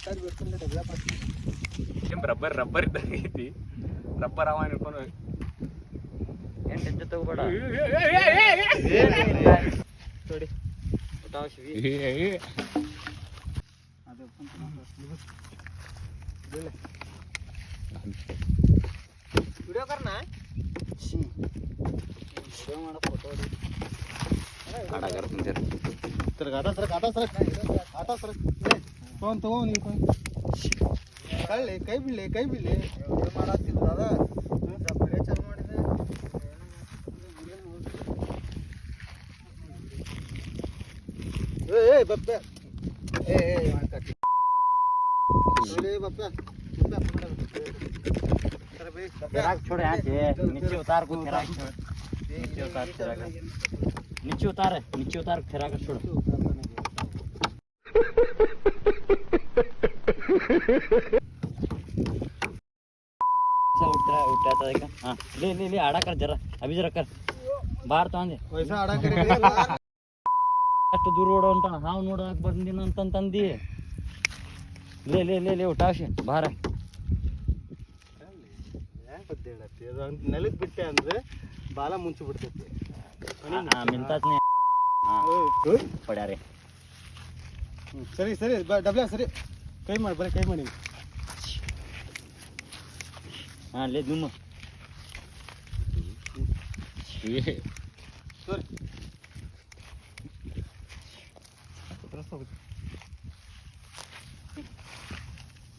चार ಏನ್ rubber rubber ಇದ್ದಂಗೆ ಐತಿ ರಬ್ಬರ್ ಅವ ಇಟ್ಕೊಂಡು ಏನ್ ಟೆನ್ಷನ್ ತಗೋಬೇಡ ನೋಡಿ ವಿಡಿಯೋ ಕರ್ನಾ ವಿಡಿಯೋ ಮಾಡೋ ಫೋಟೋ काढा करा तुमच्या तर गाडा सरक आता सरक आता सरक कोण तो कोण तो? कोण कळले काही बिले काही बिले मला दादा ए बाप्पा ए ए अरे बाप्पा छोड़ यहाँ से नीचे उतार को नीचे उतार नीचे उतार नीचे उतार फिराक छोड़ ऐसा उठ रहा है उठ रहा था देखा हाँ ले ले ले आड़ा कर जरा अभी जरा कर बाहर तो आंदे ವಯಸ್ಸ ಆಡಕ್ಕೆ ಅಷ್ಟು ದೂರ ಓಡೋ ಅಂತ ಹಾವು ನೋಡಕ್ ಬಂದಿನ ಅಂತಂತಂದಿ ಲೇ ಲೇ ಲೇ ಲೇ ಉಟಾಶಿ ಬಾರ ಹೇಳತ್ತಿ ಅದು ನೆಲಕ್ ಬಿಟ್ಟೆ ಅಂದ್ರೆ ಬಾಲ ಮುಂಚೆ ಬಿಡ್ತೈತಿ ಮಿಂತಾಚ್ನೆ ಓಯ್. ಪಡ್ಯಾರೆ ಹ್ಮ್, ಸರಿ ಸರಿ ಬ- ಡಬ್ಲ್ಯಾ ಸರಿ ಕೈ ಮಾಡಿ ಬರೀ ಕೈ ಮಾಡಿ ಹಾ ಲೇ ದುಮ್ಮ ಸರಿ ರಸ್ತೆ ಹೋಗುತ್ತೆ.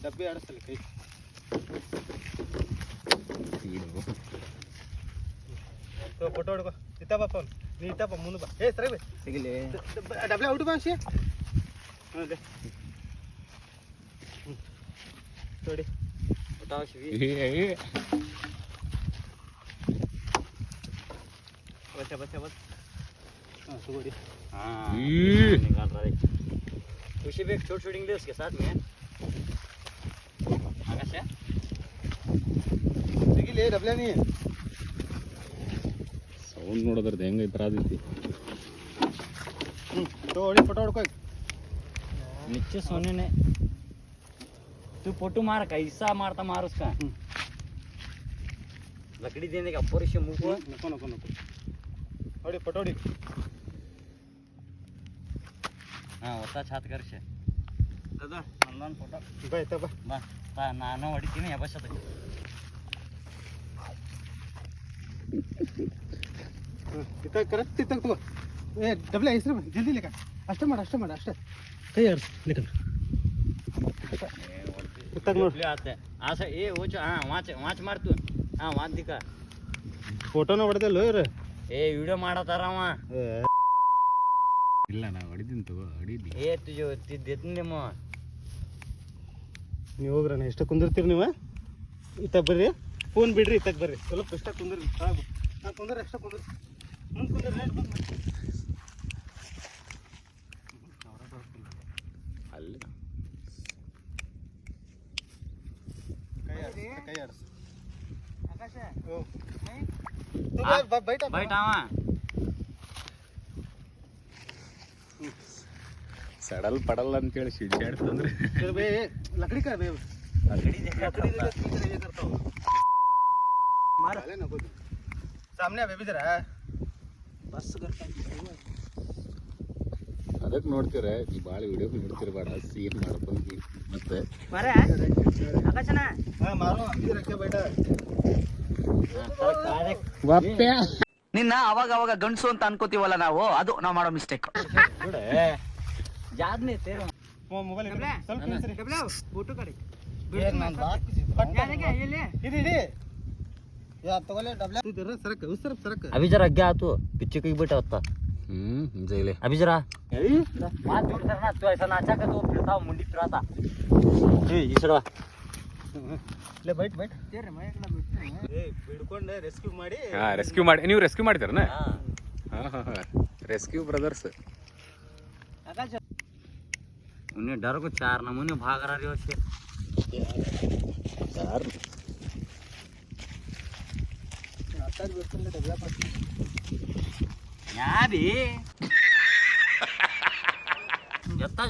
ಡಬ್ಬಿ ಆಡಿಸ್ತಲ್ಲ ಕೈ ಫೋಟೋ ಹೊಡ್ಕೊ ಇತ್ತಪ್ಪ ಫೋನ್ ನೀ ಇತ್ತಪ್ಪ ಮುಂದೆ ಬಾ ಏ ಸರಿ ಬೇ ಸಿಗಲಿ ಡಬ್ಲ್ಯಾ ಔಟ್ ಬಾ ಅನ್ಸಿ ಹಾಂ ಅದೇ ನೋಡಿ ಉಟಾಶಿ ಬಚ್ಚ ಬಚ್ಚ ಬಚ್ಚ ಹಾಂ ತಗೋಡಿ हाँ ई। निकाल रहा है उसी पे एक छोट शूटिंग ले उसके साथ में आकाश है ಸಿಗಿಲಿ ಡಬ್ಲ್ಯಾ ನೀ ಸೌಂಡ್ ನೋಡೋದ್ರದ್ದು ಹೆಂಗ ಬರಾದೈತಿ ಹ್ಞೂ ತಗೋ ಹೊಡಿ ಫೋಟೋ ಹೊಡ್ಕೊ नीचे सोने ने तू फोटो मार कैसा मारता मार उसका हम्म। लकड़ी देने का ऊपर से मुंह को ನಕೋ ನಕೋ ನಕೋ ಹೊಡಿ ಫೋಟೋ ಹೊಡಿ हाँ होता छात कर से दादा नंदन फोटो ಬಾ ಆಯ್ತಾ ಬಾ ಬಾ ತಾ ನಾನು ಹೊಡಿತೀನಿ ಅವಶ್ಯಕ ಹ್ಞೂ ಇತ್ತಾಗ ಕರೆಕ್ಟ್ ಇತ್ತಾಗ ತಗೋ. ಏ ಡಬ್ಲೆ ಹೆಸ್ರು ಜಲ್ದಿ ಲೆಕ್ಕ. ಅಷ್ಟೇ ಮಾಡು ಅಷ್ಟೇ ಮಾಡು ಅಷ್ಟೇ. ಕೈ ಆಡಿಸ್ ಲೆಕ್ಕ. ಇತ್ತಾಗ ನೋಡಿ. ಆತೆ. ಆಸ ಏ ಓಚು ಹಾಂ ವಾಚ ವಾಚ್ ಮಾಡ್ತು ಹಾಂ ವಾಂತಿಕ. ಫೋಟೋನ ಹೊಡೆದಲ್ಲ ಇವ್ರು? ಏ ವಿಡಿಯೋ ಮಾಡತ್ತಾರವ ಇಲ್ಲ ನಾ ಹೊಡಿದೀನಿ ತಗೋ ಹೊಡಿದಿ ಏ ತುಜು ತಿದ್ದೆತ್ತು ನಿಮ್ಮ. ನೀವು ಹೋಗ್ರಣ ಎಷ್ಟು ಕುಂದಿರ್ತೀರಿ ನೀವ? ಇತ್ತಾಗ ಬರ್ರಿ. ಫೋನ್ ಬಿಡ್ರಿ ಇತ್ತಾಗ ಬರ್ರಿ. ಸ್ವಲ್ಪ ಇಷ್ಟ ಕುಂದ್ರಿ ಕುಂದ್ರ ಎಷ್ಟ ಕುಂದ್ರಿ ಮುಂದೆ ಕುಂದ್ರಿ ಲೇಟ್ ಬಂದು ಅಲ್ಲಿ ಕೈ ಆಡ್ಸು ಕೈ ಆಡ್ಸು ಆಕಾಶ ಓ ಆ, ಬೈಟ ಬೈಟ್ ಅವ ಸಡಲ್ ಪಡಲ್ ಅಂತೇಳಿ ಸಿಡ್ಸಾಡ್ತಂದ್ರೆ बे लकड़ी का बे लकड़ी देखा लकड़ी दे दे ये करता हूँ मार साले ना कोई सामने अबे भी जरा बस करता ಅದಕ್ಕೆ ನೋಡ್ತೀರ ಈ ಭಾಳ ವಿಡಿಯೋ ನೋಡ್ತಿರ್ಬೇಡ ಸೀನ್ ಮಾಡ್ಕೊಂಡಿ ಮತ್ತೆ. ನಿನ್ನ ಅವಾಗ ಅವಾಗ ಗಂಡಸು ಅಂತ ಅನ್ಕೋತಿವಲ್ಲ ನಾವು ಅದು ನಾವು ಮಾಡೋ ಮಿಸ್ಟೇಕ್ ಊಟ ಕಡೆ. ಇಲ್ಲಿ ಇಡಿ ಯಾ ತಗೊಲೆ ಡಬ್ಲ್ಯಾ ಇದು ಇರ ಸರಕ ಉಸ್ ಸರಕ ಸರಕ अभी जरा क्या तू पीछे कहीं बैठा होता ಹ್ಮ್ ಜೈಲೆ अभी जरा वहाँ दूर करना तू ऐसा नाचा कर तो फिरता हूँ मुंडी फिराता ए इसड़ा ಲೇ ಬೈಟ್ ಬೈಟ್ ಏ ಬಿಡ್ಕೊಂಡೆ ರೆಸ್ಕ್ಯೂ ಮಾಡಿ ಹಾ ರೆಸ್ಕ್ಯೂ ಮಾಡಿ ನೀವು ರೆಸ್ಕ್ಯೂ ಮಾಡಿದಾರನ हाँ ಹಾ ಹಾ ಹಾ ರೆಸ್ಕ್ಯೂ ಬ್ರದರ್ಸ್ उन्हें डर को चार नमूने भाग रहा रहे से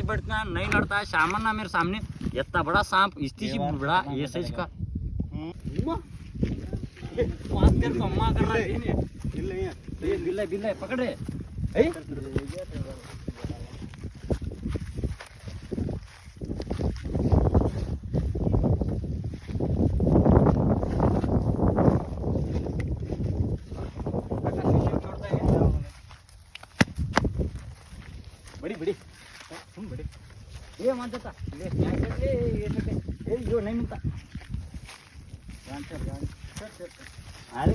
बैठना नहीं लड़ता है सामान ना मेरे सामने। इतना बड़ा सांप इसी बड़ा ये सच का। कर रहा है ये बिल्ला बिल्ला ये मान जाता ले यहाँ से ले ये से ए यो नहीं मिलता जान चल जान चल चल अरे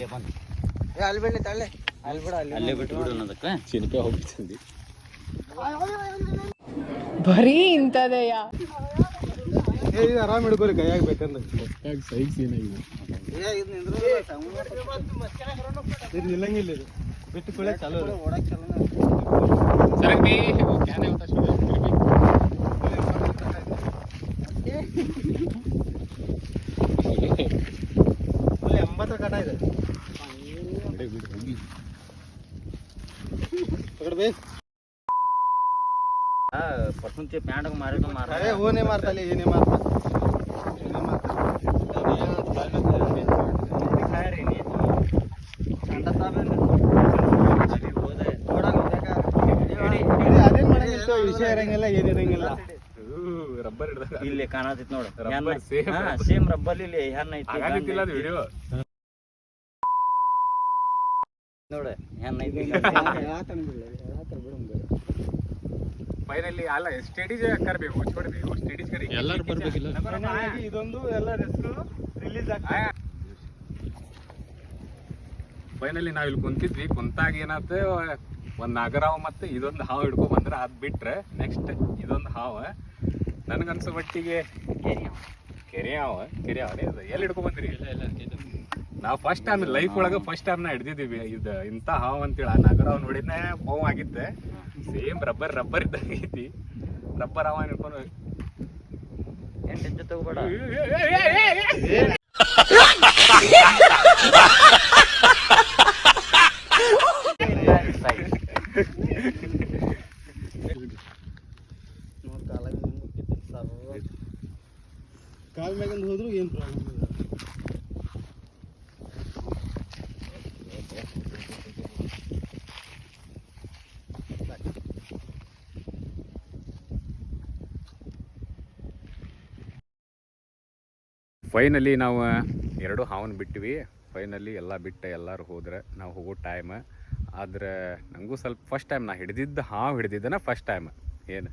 ಇಲ್ಲೇ ಬಂದು ಏ ಅಲ್ಲಿ ಬಿಡ್ಲಿ ತಳ್ಳೆ ಅಲ್ಲಿ ಬಿಡ ಅಲ್ಲಿ ಅಲ್ಲೇ ಬಿಟ್ಟು ಬಿಡು ಅನ್ನೋದಕ್ಕೆ ಚಿನಪೆ ಹೋಗ್ತಿದ್ದಿ ಬರೀ ಇಂಥದೆಯಾ ಏ ಇದು ಆರಾಮ್ ಹಿಡ್ಕೋರಿ ಕೈಯಾಗ ಬೇಕಂದ್ರೆ ಸೈಕ್ ಸೀನ್ ಏ ಇದು ನಿಂದ್ರು ಇದು ನಿಲ್ಲಂಗಿಲ್ಲ ಇದು ಬಿಟ್ಟು ಕುಳೆ ಚಾಲು ಓಡಕ್ ಚಾಲು ಪಟ್ಟಂತಿ ಪ್ಯಾಂಟ್ ಮಾರಿದ ಮಾರ ಓನೇ ಮಾರ್ತಾನೆ ಏನೇ ಮಾರ್ತಾ ವಿಷಯ ಇರಂಗಿಲ್ಲ ಏನಿರಂಗಿಲ್ಲ ರಬ್ಬರ್ ಹಿಡ್ದಾಗ ಇಲ್ಲಿ ಕಾಣತಿತ್ತು ನೋಡು ಸೇಮ್. ರಬ್ಬರ್ ಇಲ್ಲಿ ಹೆಣ್ಣ ಐತಿ ವಿಡಿಯೋ ಐತಿ. ಫೈನಲಿ ಅಲ್ಲ ಸ್ಟಡೀಸ್ ಕರ್ಬೇಕು छोड़ಬೇಕು ಸ್ಟಡೀಸ್ ಕರಿ. ಎಲ್ಲರೂ ಬರಬೇಕಿಲ್ಲ. ಇದೊಂದು ಎಲ್ಲರ ಹೆಸರು ರಿಲೀಸ್ ಆಗ್ತದೆ ಫೈನಲಿ ನಾವು ಇಲ್ಲಿ ಕುಂತಿದ್ವಿ ಕುಂತಾಗ ಏನಾಯ್ತು ಒಂದ್ ನಾಗರಾವ್ ಮತ್ತೆ ಇದೊಂದು ಹಾವು ಹಿಡ್ಕೊಂಡ್ ಬಂದ್ರೆ. ಅದ್ ಬಿಟ್ರೆ ನೆಕ್ಸ್ಟ್ ಇದೊಂದು ಹಾವ ನನಗನ್ಸೋ ಮಟ್ಟಿಗೆ ಕೆರೆ ಹಾವ. ಕೆರೆ ಹಾವ ಎಲ್ಲಿ ಹಿಡ್ಕೊಂಡ್ ಬಂದ್ರಿ? ನಾವ್ ಫಸ್ಟ್ ಟೈಮ್ ಲೈಫ್ ಒಳಗ ಫಸ್ಟ್ ಟೈಮ್ ನಾ ಹಿಡ್ದಿದೀವಿ ಇದು ಇಂತ ಹಾವ್ ಅಂತೇಳಿ ಆ ನಗರ ನೋಡಿದ್ನೆ ಹೋಮ್ ಆಗಿತ್ತೆ. ಸೇಮ್ ರಬ್ಬರ್ ರಬ್ಬರ್ ಇದ್ದಂಗೆ ಐತಿ. ರಬ್ಬರ್ ಹಾವ ಹಿಡ್ಕೊಂಡು ಕಾಲ್ ಮ್ಯಾಗಿಂದ ಹೋದ್ರು ಏನ್ ಪ್ರಾಬ್ಲಮ್ ಇಲ್ಲ ಫೈನಲಿ ನಾವು ಎರಡು ಹಾವನ್ನ ಬಿಟ್ಟಿವಿ ಫೈನಲಿ ಎಲ್ಲ ಬಿಟ್ಟು ಎಲ್ಲರೂ ಹೋದ್ರೆ. ನಾವು ಹೋಗೋ ಟೈಮ್ ಆದ್ರೆ ನನಗೂ ಸ್ವಲ್ಪ ಫಸ್ಟ್ ಟೈಮ್ ನಾ ಹಿಡಿದಿದ್ದ ಹಾವು ಹಿಡಿದಿದ್ದನ ಫಸ್ಟ್ ಟೈಮ್ ಏನು,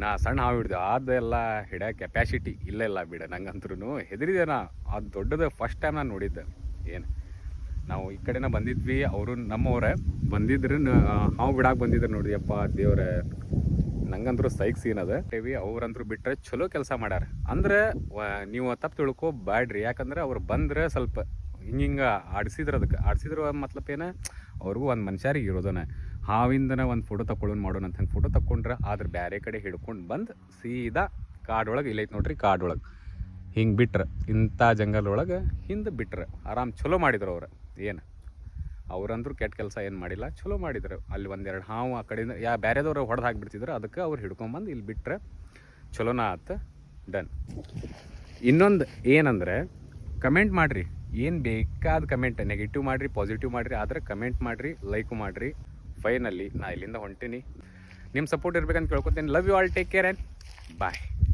ನಾ ಸಣ್ಣ ಹಾವು ಹಿಡಿದೆ ಅದೆಲ್ಲ ಹಿಡಿಯೋ ಕೆಪ್ಯಾಸಿಟಿ ಇಲ್ಲ ಇಲ್ಲ ಬಿಡ ನಂಗಂತ್ರೂ ಹೆದರಿದೆ ನಾ. ಅದು ದೊಡ್ಡದು ಫಸ್ಟ್ ಟೈಮ್ ನಾನು ನೋಡಿದ್ದೆ. ಏನು, ನಾವು ಈ ಕಡೆನ ಬಂದಿದ್ವಿ. ಅವರು ನಮ್ಮವ್ರೆ ಬಂದಿದ್ರು ಹಾವು ಬಿಡಾಕೆ ಬಂದಿದ್ರು ನೋಡಿ ಅಪ್ಪ ದೇವ್ರ. ನಂಗಂದ್ರು ಸೈಕ್ ಸೀನ್ ಅದ ಟಿವಿ ಅವ್ರಂದ್ರು ಬಿಟ್ರೆ ಚಲೋ ಕೆಲಸ ಮಾಡ್ಯಾರ. ಅಂದ್ರೆ ನೀವು ತಪ್ಪು ತಿಳ್ಕೋ ಬ್ಯಾಡ್ರಿ. ಯಾಕಂದ್ರೆ ಅವ್ರು ಬಂದ್ರೆ ಸ್ವಲ್ಪ ಹಿಂಗ ಹಿಂಗ ಆಡ್ಸಿದ್ರ ಅದಕ್ಕೆ ಆಡ್ಸಿದ್ರ ಮತ್ಲಬ್ ಏನ? ಅವ್ರಿಗೂ ಒಂದು ಮನುಷ್ಯರಿಗೆ ಇರೋದನ. ಹಾವಿಂದನ ಒಂದು ಫೋಟೋ ತಗೊಳ್ಳೋನ್ ಮಾಡೋಣ ಅಂತ ಹಂಗೆ ಫೋಟೋ ತಕೊಂಡ್ರೆ ಆದ್ರೆ ಬೇರೆ ಕಡೆ ಹಿಡ್ಕೊಂಡು ಬಂದು ಸೀದಾ ಕಾಡೊಳಗೆ, ಇಲ್ಲೈತೆ ನೋಡ್ರಿ ಕಾಡೊಳಗೆ. ಹಿಂಗೆ ಬಿಟ್ರೆ. ಇಂಥ ಜಂಗಲ್ ಒಳಗೆ ಹಿಂದೆ ಬಿಟ್ರೆ. ಆರಾಮ್ ಚಲೋ ಮಾಡಿದ್ರು ಅವ್ರು. ಏನು? ಅವ್ರಂದ್ರು ಕೆಟ್ಟ ಕೆಲಸ ಏನು ಮಾಡಿಲ್ಲ ಚಲೋ ಮಾಡಿದ್ರು. ಅಲ್ಲಿ ಒಂದೆರಡು ಹಾವು ಆ ಕಡೆಯಿಂದ, ಯಾ ಬೇರೆದವ್ರು ಹೊಡೆದು ಹಾಕ್ಬಿಡ್ತಿದ್ರು, ಅದಕ್ಕೆ ಅವ್ರು ಹಿಡ್ಕೊಂಬಂದು ಇಲ್ಲಿ ಬಿಟ್ರೆ ಚಲೋನ ಆತ, ಡನ್. ಇನ್ನೊಂದು ಏನಂದ್ರೆ, ಕಮೆಂಟ್ ಮಾಡಿರಿ. ಏನು ಬೇಕಾದ ಕಮೆಂಟ್, ನೆಗೆಟಿವ್ ಮಾಡಿರಿ, ಪಾಸಿಟಿವ್ ಮಾಡಿರಿ, ಆದರೆ ಕಮೆಂಟ್ ಮಾಡಿರಿ, ಲೈಕ್ ಮಾಡಿರಿ. ಫೈನಲ್ಲಿ ನಾ ಇಲ್ಲಿಂದ ಹೊಂಟೀನಿ. ನಿಮ್ಮ ಸಪೋರ್ಟ್ ಇರ್ಬೇಕಂತ ಕೇಳ್ಕೊತೀನಿ. Love you all, take care and bye.